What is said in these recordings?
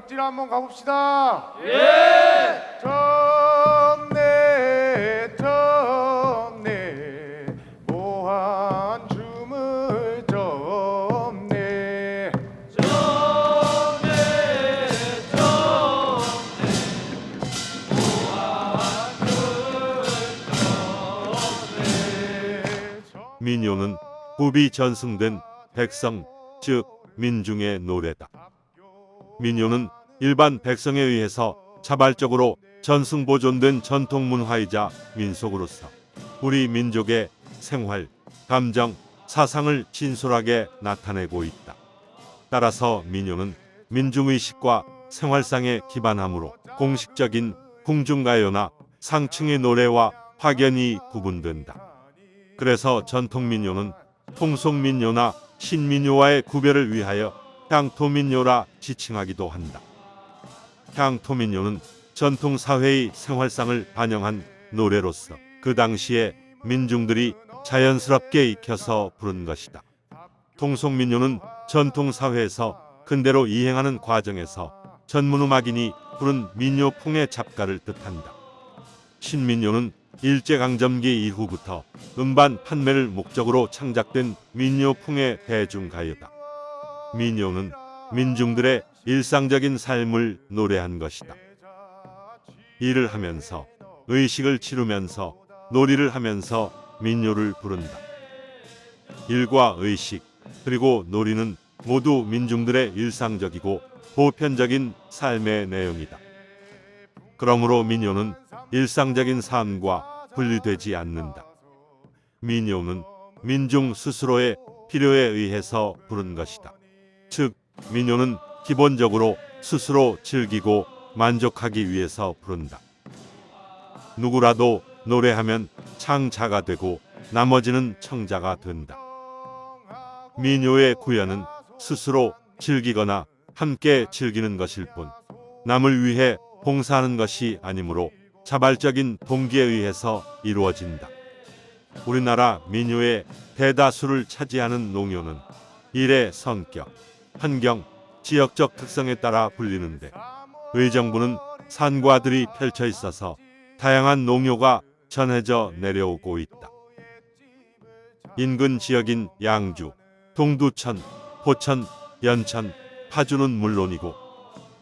옷질 한번 가봅시다. 예! 전내 전내 모한 춤을 접네 민요는 후비 전승된 백성 즉 민중의 노래다. 민요는 일반 백성에 의해서 자발적으로 전승 보존된 전통 문화이자 민속으로서 우리 민족의 생활, 감정, 사상을 진솔하게 나타내고 있다. 따라서 민요는 민중의식과 생활상에 기반하므로 공식적인 궁중가요나 상층의 노래와 확연히 구분된다. 그래서 전통 민요는 통속 민요나 신민요와의 구별을 위하여 향토 민요라 지칭하기도 한다. 향토 민요는 전통 사회의 생활상을 반영한 노래로서 그 당시에 민중들이 자연스럽게 익혀서 부른 것이다. 통속 민요는 전통 사회에서 근대로 이행하는 과정에서 전문음악인이 부른 민요풍의 잡가를 뜻한다. 신민요는 일제강점기 이후부터 음반 판매를 목적으로 창작된 민요풍의 대중가요다. 민요는 민중들의 일상적인 삶을 노래한 것이다. 일을 하면서 의식을 치르면서 놀이를 하면서 민요를 부른다. 일과 의식 그리고 놀이는 모두 민중들의 일상적이고 보편적인 삶의 내용이다. 그러므로 민요는 일상적인 삶과 분리되지 않는다. 민요는 민중 스스로의 필요에 의해서 부른 것이다. 즉, 민요는 기본적으로 스스로 즐기고 만족하기 위해서 부른다. 누구라도 노래하면 창자가 되고 나머지는 청자가 된다. 민요의 구현은 스스로 즐기거나 함께 즐기는 것일 뿐 남을 위해 봉사하는 것이 아니므로 자발적인 동기에 의해서 이루어진다. 우리나라 민요의 대다수를 차지하는 농요는 일의 성격, 환경, 지역적 특성에 따라 불리는데 의정부는 산과 들이 펼쳐 있어서 다양한 농요가 전해져 내려오고 있다. 인근 지역인 양주, 동두천, 포천, 연천, 파주는 물론이고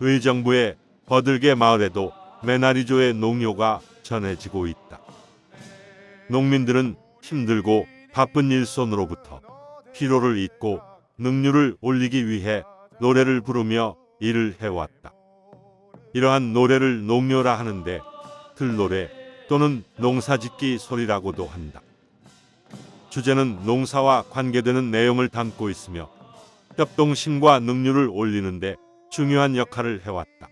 의정부의 버들개 마을에도 메나리조의 농요가 전해지고 있다. 농민들은 힘들고 바쁜 일손으로부터 피로를 잊고 능률을 올리기 위해 노래를 부르며 일을 해왔다. 이러한 노래를 농요라 하는데 들노래 또는 농사짓기 소리라고도 한다. 주제는 농사와 관계되는 내용을 담고 있으며 협동심과 능률을 올리는데 중요한 역할을 해왔다.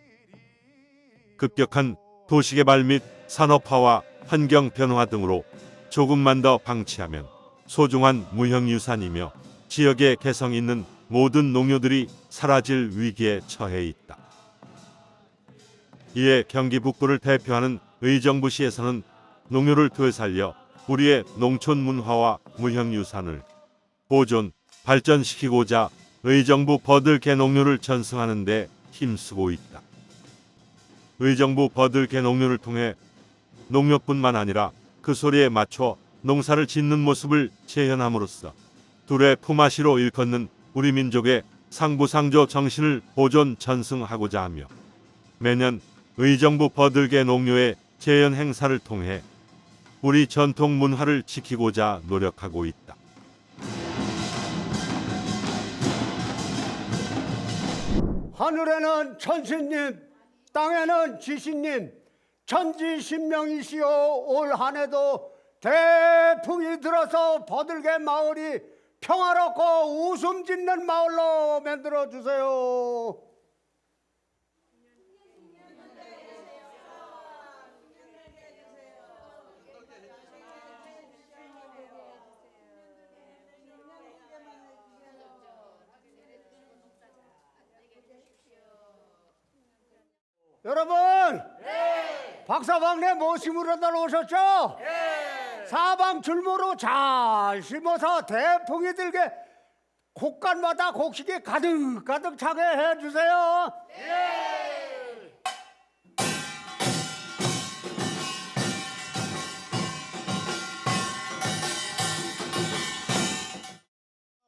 급격한 도시개발 및 산업화와 환경 변화 등으로 조금만 더 방치하면 소중한 무형유산이며 지역의 개성 있는 모든 농요들이 사라질 위기에 처해 있다. 이에 경기 북부를 대표하는 의정부시에서는 농요를 되살려 우리의 농촌 문화와 무형 유산을 보존, 발전시키고자 의정부 버들개 농요를 전승하는 데 힘쓰고 있다. 의정부 버들개 농요를 통해 농요뿐만 아니라 그 소리에 맞춰 농사를 짓는 모습을 재현함으로써 둘의 품앗이로 일컫는 우리 민족의 상부상조 정신을 보존 전승하고자 하며 매년 의정부 버들개 농요의 재현 행사를 통해 우리 전통 문화를 지키고자 노력하고 있다. 하늘에는 천신님, 땅에는 지신님, 천지신명이시여 올 한해도 대풍이 들어서 버들개 마을이 평화롭고 웃음 짓는 마을로 만들어 주세요. 여러분, 박사방네 모심으로들 오셨죠? 사방 줄무로 잘 심어서 대풍이 들게 곡간마다 곡식이 가득 가득 차게 해주세요.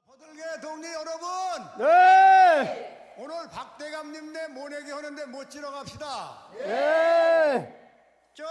버들개 여러분 네, 오늘 박대감님 네 모내기 하는데 못 지러 갑시다 네. 쩐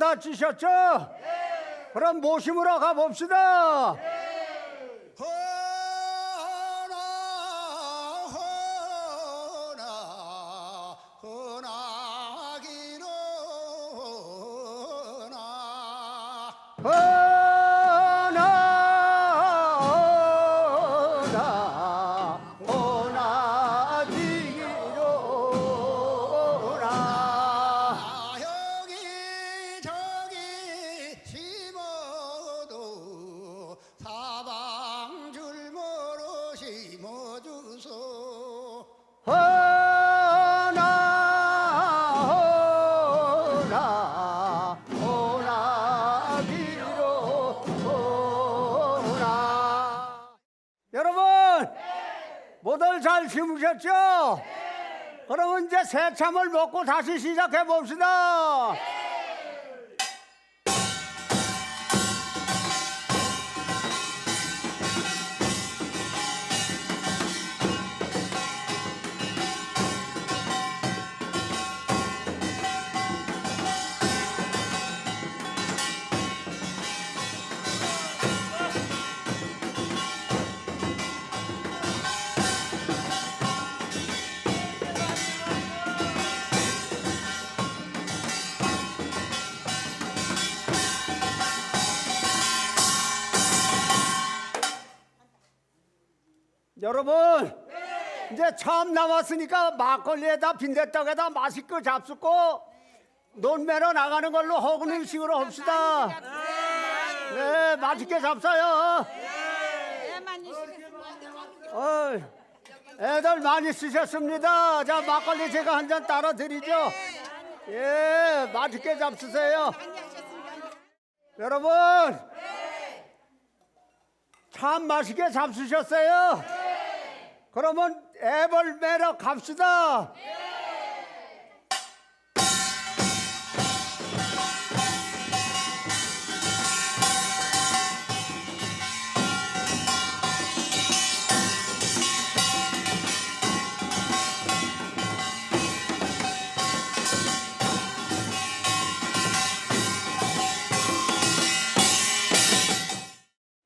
다 치셨죠? 그럼 모심으로 가봅시다. 심으셨죠? 그러면 이제 새참을 먹고 다시 시작해 봅시다. 여러분 이제 처음 나왔으니까 막걸리에다 빈대떡에다 맛있게 잡수고 논매로 나가는 걸로 허근 음식으로 합시다. 네, 맛있게 잡숴요. 어이, 애들 많이 쓰셨습니다. 자, 막걸리 제가 한 잔 따라 드리죠. 예, 맛있게 잡수세요. 여러분, 참 맛있게 잡수셨어요. 그러면 애벌 매러 갑시다.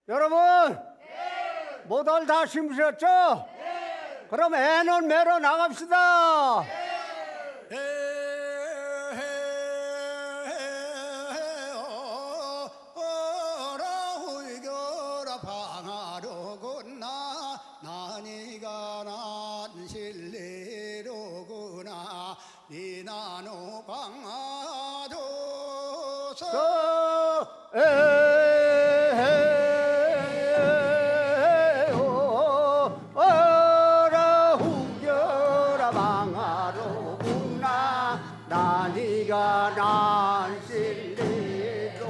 여러분, 모두 다 심으셨죠? 그럼 애는 매러 나갑시다. 방아로구나. 나니가 난 실리로구나.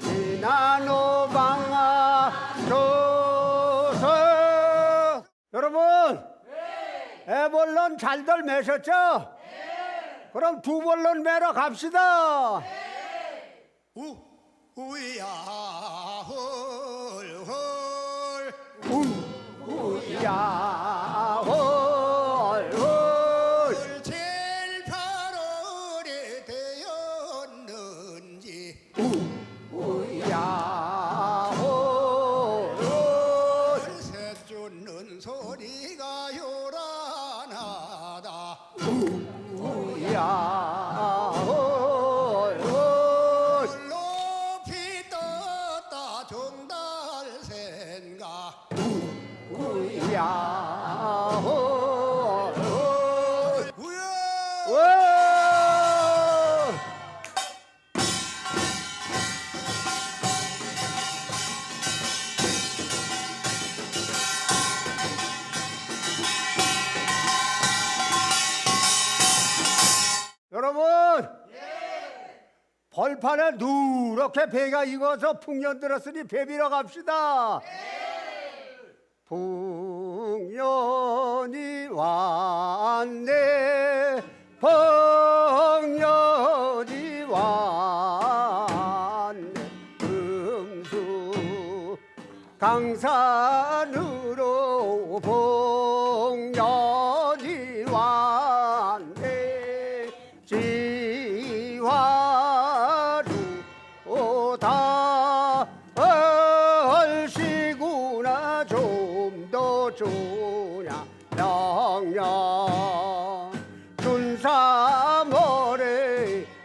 니나노 방아 조서. 여러분 애벌론 잘들 매셨죠? 그럼 두 벌론 매러 갑시다. 우 우야 홀홀. 우야 누렇게 배가 익어서 풍년 들었으니 배비러 갑시다. 풍년이 왔네 풍년이 왔네 금수 강산으로 풍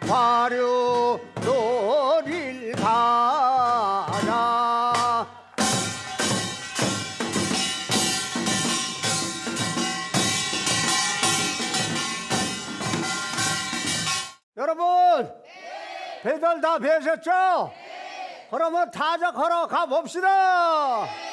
화려 놀일 가라 여러분 배달 다 배셨죠? 그러면 타자 걸어 가 봅시다.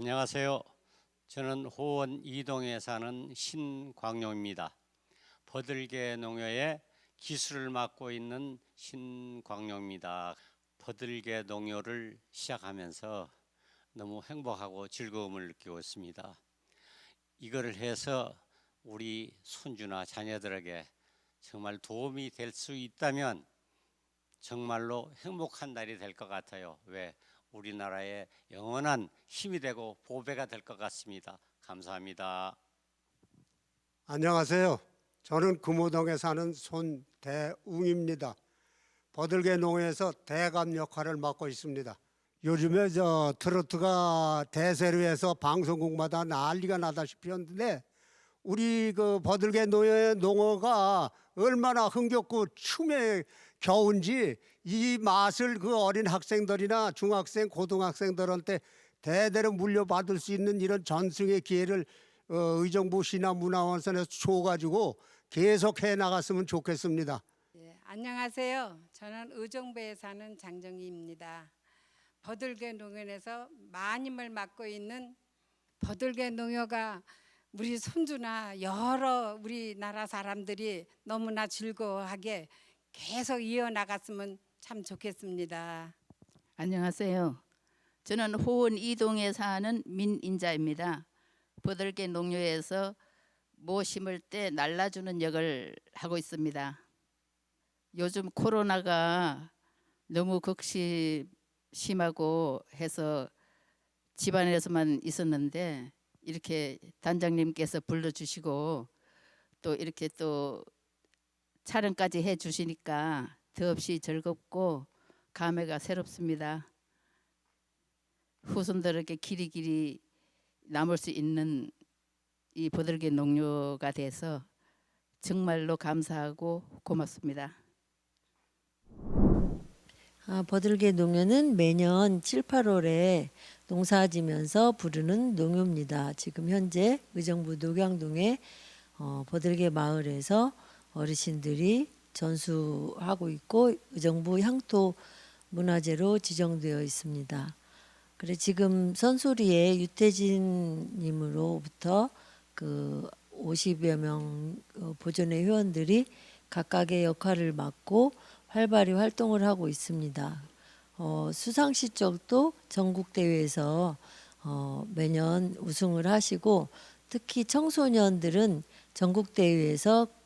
안녕하세요. 저는 호원 이동에 사는 신광용입니다. 버들개 농협의 기술을 맡고 있는 신광용입니다. 버들개 농협을 시작하면서 너무 행복하고 즐거움을 느끼고 있습니다. 이거를 해서 우리 손주나 자녀들에게 정말 도움이 될 수 있다면 정말로 행복한 날이 될 것 같아요. 왜? 우리나라의 영원한 힘이 되고 보배가 될 것 같습니다. 감사합니다. 안녕하세요. 저는 금호동에 사는 손대웅입니다. 버들개 농에서 대감 역할을 맡고 있습니다. 요즘에 저 트로트가 대세로 해서 방송국마다 난리가 나다시피 했는데 우리 그 버들개 농의 농어가 얼마나 흥겹고 춤에 겨운지 이 맛을 그 어린 학생들이나 중학생, 고등학생들한테 대대로 물려받을 수 있는 이런 전승의 기회를 어, 의정부 신화문화원선에서 줘가지고 계속 해 나갔으면 좋겠습니다. 예, 안녕하세요. 저는 의정부에 사는 장정희입니다. 버들개 농원에서 마님을 맡고 있는 버들개 농협가 우리 손주나 여러 우리나라 사람들이 너무나 즐거워하게 계속 이어나갔으면 참 좋겠습니다. 안녕하세요. 저는 호원 이동에 사는 민인자입니다. 보들개 농요에서 모 심을 때 날라주는 역을 하고 있습니다. 요즘 코로나가 너무 극심 심하고 해서 집안에서만 있었는데 이렇게 단장님께서 불러주시고 또 이렇게 또 촬영까지 해 주시니까 더없이 즐겁고 감회가 새롭습니다. 후손들에게 길이 길이 남을 수 있는 이 보들개 농료가 돼서 정말로 감사하고 고맙습니다. 아, 버들개 농요는 매년 7, 8월에 농사지면서 부르는 농요입니다. 지금 현재 의정부 녹양동의 어, 버들개 마을에서 어르신들이 전수하고 있고 의정부 향토 문화재로 지정되어 있습니다. 그래 지금 선소리에 유태진 님으로부터 그 50여 명 어, 보존회 회원들이 각각의 역할을 맡고 활발히 활동을 하고 있습니다. 어, 수상시 쪽도 전국 대회에서 어, 매년 우승을 하시고 특히 청소년들은 전국 대회에서 어,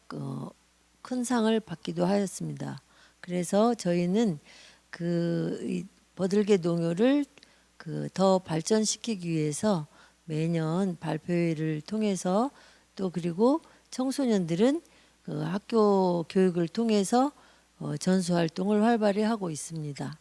큰 상을 받기도 하였습니다. 그래서 저희는 그이 버들개 농요를 그 더 발전시키기 위해서 매년 발표회를 통해서 또 그리고 청소년들은 그 학교 교육을 통해서 어, 전수 활동을 활발히 하고 있습니다.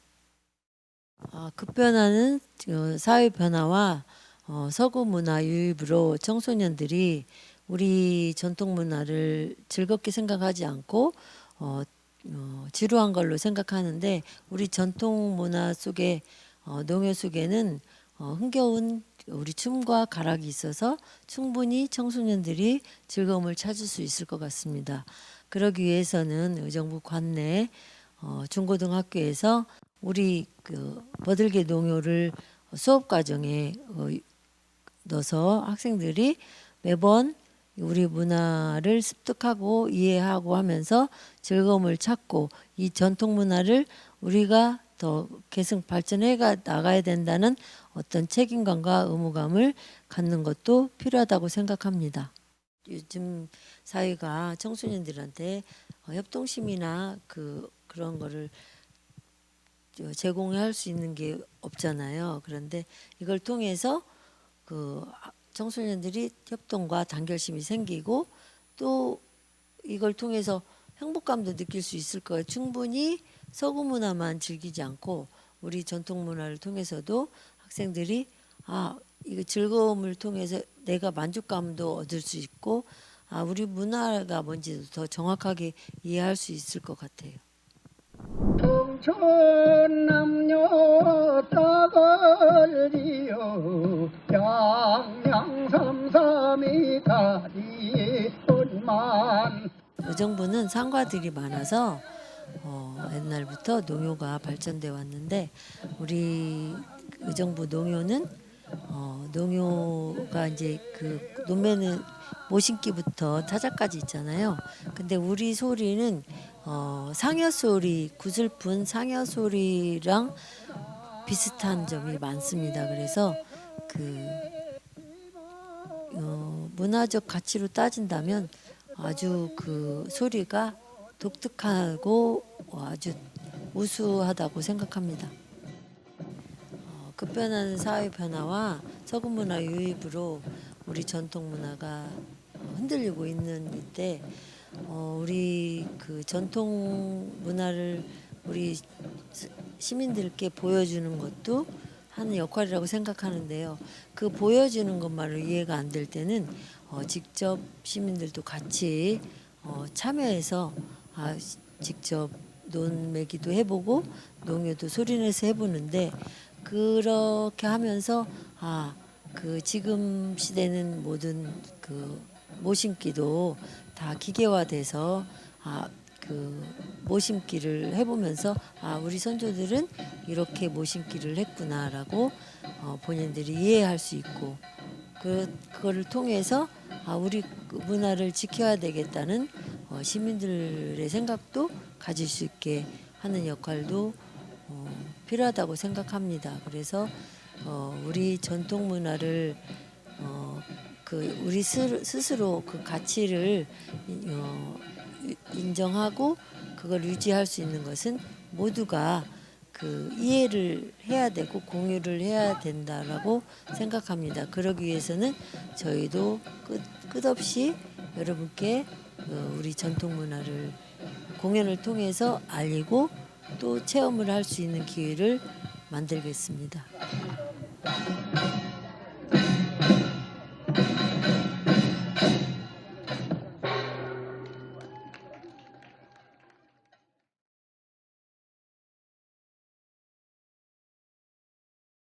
아, 급변하는 어, 사회 변화와 어, 서구 문화 유입으로 청소년들이 우리 전통 문화를 즐겁게 생각하지 않고 어, 어, 지루한 걸로 생각하는데 우리 전통 문화 속에 어, 농요 속에는 어, 흥겨운 우리 춤과 가락이 있어서 충분히 청소년들이 즐거움을 찾을 수 있을 것 같습니다. 그러기 위해서는 의정부 관내 어, 중고등학교에서 우리 그 버들개 농요를 수업 과정에 어, 넣어서 학생들이 매번 우리 문화를 습득하고 이해하고 하면서 즐거움을 찾고 이 전통 문화를 우리가 더 계속 발전해 가 나가야 된다는 어떤 책임감과 의무감을 갖는 것도 필요하다고 생각합니다. 요즘 사회가 청소년들한테 어, 협동심이나 그 그런 거를 저 제공할 수 있는 게 없잖아요. 그런데 이걸 통해서 그 청소년들이 협동과 단결심이 생기고 또 이걸 통해서 행복감도 느낄 수 있을 거예요. 충분히 서구 문화만 즐기지 않고 우리 전통 문화를 통해서도 학생들이 아 이거 즐거움을 통해서 내가 만족감도 얻을 수 있고 아 우리 문화가 뭔지도 더 정확하게 이해할 수 있을 것 같아요. 청천 남녀 따걸리어 양양 삼삼이 다리뿐만. 의정부는 상가들이 많아서 어, 옛날부터 농요가 발전돼 왔는데 우리 의정부 농요는 어, 농요가 이제 그 노면은 모신기부터 타자까지 있잖아요. 근데 우리 소리는 어, 상여 소리, 구슬픈 상여 소리랑 비슷한 점이 많습니다. 그래서 그 어, 문화적 가치로 따진다면 아주 그 소리가 독특하고 아주 우수하다고 생각합니다. 어, 급변하는 사회 변화와 서구 문화 유입으로 우리 전통 문화가 흔들리고 있는 이때 어, 우리 그 전통 문화를 우리 시- 시민들께 보여주는 것도 하는 역할이라고 생각하는데요. 그 보여주는 것만으로 이해가 안 될 때는 어, 직접 시민들도 같이 어, 참여해서 아, 시- 직접 논매기도 해보고 농요도 소리내서 해보는데 그렇게 하면서 아 그 지금 시대는 모든 그 모심기도 다 기계화돼서 아 그 모심기를 해보면서 아 우리 선조들은 이렇게 모심기를 했구나라고 어, 본인들이 이해할 수 있고 그 그거를 통해서 아 우리 그 문화를 지켜야 되겠다는 어, 시민들의 생각도 가질 수 있게 하는 역할도 어, 필요하다고 생각합니다. 그래서 어, 우리 전통 문화를 어, 그 우리 스- 스스로 그 가치를 인- 어, 유- 인정하고 그걸 유지할 수 있는 것은 모두가 그 이해를 해야 되고 공유를 해야 된다라고 생각합니다. 그러기 위해서는 저희도 끝, 끝없이 여러분께 어, 우리 전통 문화를 공연을 통해서 알리고 또 체험을 할 수 있는 기회를 만들겠습니다.